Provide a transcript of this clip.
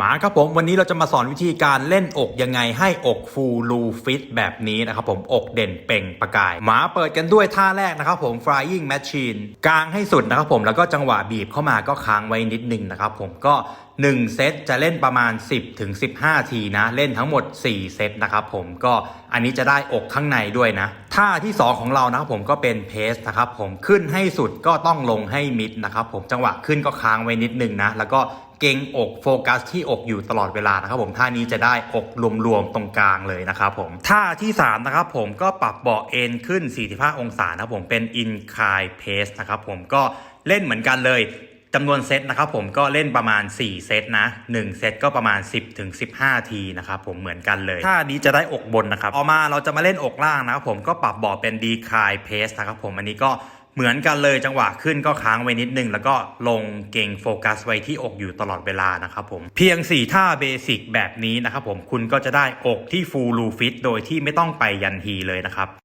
มาครับผมวันนี้เราจะมาสอนวิธีการเล่นอกยังไงให้อกฟูลูฟิตแบบนี้นะครับผมอกเด่นเป่งประกายหมาเปิดกันด้วยท่าแรกนะครับผม flying machine กลางให้สุดนะครับผมแล้วก็จังหวะบีบเข้ามาก็ค้างไว้นิดนึงนะครับผมก็ 1 เซตจะเล่นประมาณ 10ถึง15 ทีนะ เล่นทั้งหมด 4 เซตนะครับผมก็อันนี้จะได้อกข้างในด้วยนะท่าที่ 2 ของเรานะครับผมก็เป็นเพสนะครับผมขึ้นให้สุดก็ต้องลงให้มิดนะครับผมจังหวะขึ้นก็ค้างไว้นิดนึงนะแล้วก็ เก่งอกโฟกัสที่อกอยู่ตลอดเวลานะครับผมท่านี้จะได้อกรวมๆตรงกลางเลยนะครับผมท่าที่3นะครับผมก็ปรับเบาะเอ็นขึ้น 45 องศานะครับผมเป็น incline pace นะครับผมก็เล่นเหมือนกันเลยจำนวนเซตนะครับผมก็เล่นประมาณ 4 เซตนะ 1 เซตก็ประมาณ 10ถึง15 ทีนะครับผมเหมือนกันเลยท่านี้จะได้อกบนนะครับต่อมาเราจะมาเล่นอกล่างนะครับผมก็ปรับบ่อเป็น decline pace นะครับผมอันนี้ก็ เหมือนกันเลยจังหวะขึ้นก็ค้างไว้นิดนึง แล้วก็ลงเก่งโฟกัสไว้ที่อกอยู่ตลอดเวลานะครับผม เพียง 4 ท่าเบสิกแบบนี้นะครับผมคุณก็จะได้อกที่ฟูลูฟิตโดยที่ไม่ต้องไปยันฮีเลยนะครับ